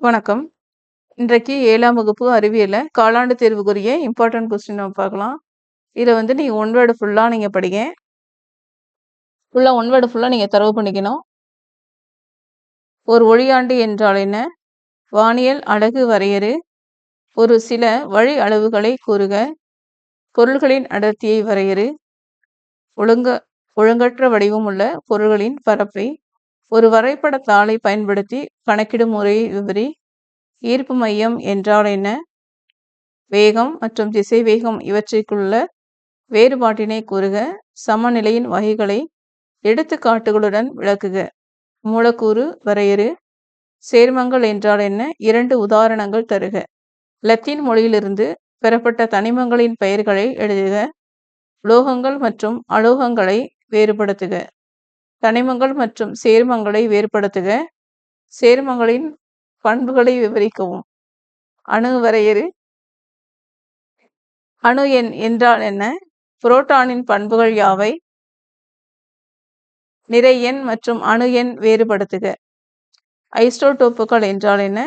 வணக்கம். இன்றைக்கு ஏழாம் வகுப்பு அறிவியலை காலாண்டு தேர்வுக்குரிய இம்பார்ட்டன்ட் கொஸ்டின் நம்ம பார்க்கலாம். இதில் வந்து நீங்கள் ஒன் வேர்டு ஃபுல்லாக நீங்கள் படிங்க. ஃபுல்லாக ஒன் வேர்டு ஃபுல்லாக நீங்கள் தரவு பண்ணிக்கணும். ஒரு ஒளியாண்டு என்றால் என்ன? வானியல் அழகு வரையறு. ஒரு சில வழி அளவுகளை கூறுக. பொருள்களின் அடர்த்தியை வரையறு. ஒழுங்க ஒழுங்கற்ற வடிவம் உள்ள பொருள்களின் பரப்பை ஒரு வரைபட தாளை பயன்படுத்தி கணக்கிடும் முறையை விவரி. ஈர்ப்பு மையம் என்றால் என்ன? வேகம் மற்றும் திசைவேகம் இவற்றிற்குள்ள வேறுபாட்டினை கூறுக. சமநிலையின் வகைகளை எடுத்துக்காட்டுகளுடன் விளக்குக. மூலக்கூறு வரையறு. சேர்மங்கள் என்றால் என்ன? இரண்டு உதாரணங்கள் தருக. லத்தீன் மொழியிலிருந்து பெறப்பட்ட தனிமங்களின் பெயர்களை எழுதுக. உலோகங்கள் மற்றும் அலோகங்களை வேறுபடுத்துக. தனிமங்கள் மற்றும் சேர்மங்களை வேறுபடுத்துக. சேர்மங்களின் பண்புகளை விவரிக்கவும். அணு வரையறு. அணு எண் என்றால் என்ன? புரோட்டானின் பண்புகள் யாவை? நிறை எண் மற்றும் அணு எண் வேறுபடுத்துக. ஐஸ்டோடோப்புகள் என்றால் என்ன?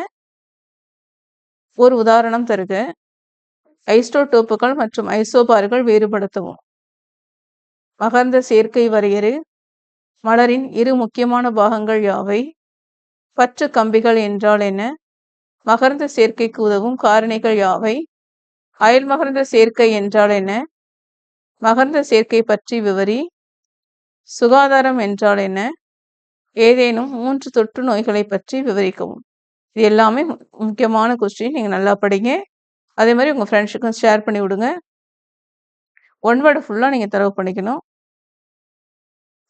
ஒரு உதாரணம் தருக. ஐஸ்டோடோப்புகள் மற்றும் ஐசோபார்கள் வேறுபடுத்தவும். மகர்ந்த சேர்க்கை வரையறு. மலரின் இரு முக்கியமான பாகங்கள் யாவை? பற்று கம்பிகள் என்றால் என்ன? மகர்ந்த சேர்க்கைக்கு உதவும் காரணிகள் யாவை? அயல் மகர்ந்த சேர்க்கை என்றால் என்ன? மகர்ந்த சேர்க்கை பற்றி விவரி. சுகாதாரம் என்றால் என்ன? ஏதேனும் மூன்று தொற்று நோய்களை பற்றி விவரிக்கவும். இது எல்லாமே முக்கியமான கொஸ்டின். நீங்கள் நல்லா படிங்க. அதே மாதிரி உங்கள் ஃப்ரெண்ட்ஸுக்கும் ஷேர் பண்ணி விடுங்க. ஒன் வேர்ட் ஃபுல்லாக நீங்கள் தரவு பண்ணிக்கணும்.